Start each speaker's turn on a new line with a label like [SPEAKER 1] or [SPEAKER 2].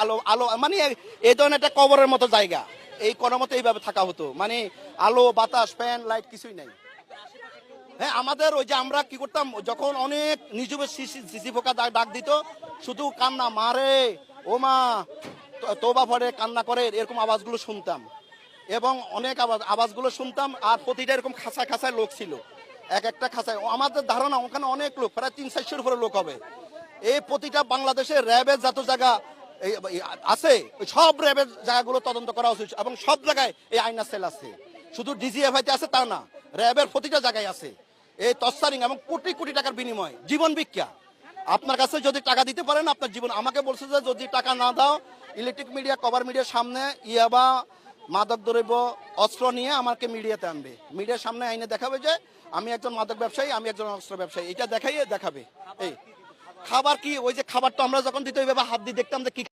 [SPEAKER 1] আলো আলো মানে এই ধরনের একটা কবরের মতো জায়গা। এই কোনো মতো এইভাবে থাকা হতো। মানে আলো, বাতাস ফ্যান লাইট কিছুই নাই। হ্যাঁ আমাদের ওই যে আমরা কি করতাম, যখন অনেক নিজবে সিসি ফোকা ডাক দিত, শুধু কান্না মারে ও মা তোবা পরে কান্না করে, এরকম আওয়াজগুলো শুনতাম। এবং অনেক আওয়াজ, আওয়াজগুলো শুনতাম, আর প্রতিটা এরকম খাঁচায় খাঁচায় লোক ছিল। এক একটা খাঁচায়। আমাদের ধারণা, ওখানে অনেক লোক, প্রায় তিন চারশোর উপরে লোক হবে। এই প্রতিটা বাংলাদেশের র্যাবের যত জায়গা আছে। সব র্যাবের জায়গাগুলো তদন্ত করা উচিত এবং সব জায়গায় এই আইনা সেল আছে। শুধু ডিজিএফআইতে আছে তা না, র্যাবের প্রতিটা জায়গায় আছে। এই তস্তারিং এবং কোটি কোটি টাকার বিনিময়, জীবন ভিক্ষা। আপনার কাছে যদি টাকা দিতে পারেন, আপনার জীবন আমাকে বলছে যে যদি টাকা না দাও ইলেকট্রিক মিডিয়া কভার মিডিয়ার সামনে ইয়াবা মাদক দ্রব্য, অস্ত্র নিয়ে আমাকে মিডিয়াতে আনবে। মিডিয়ার সামনে আইনে দেখাবে যে আমি একজন মাদক ব্যবসায়ী, আমি একজন অস্ত্র ব্যবসায়ী। এটা দেখাইয়ে দেখাবে। এই, খাবার কি ওই যে খাবারটা আমরা যখন দিতে ওইভাবে হাত দিয়ে দেখতাম যে কি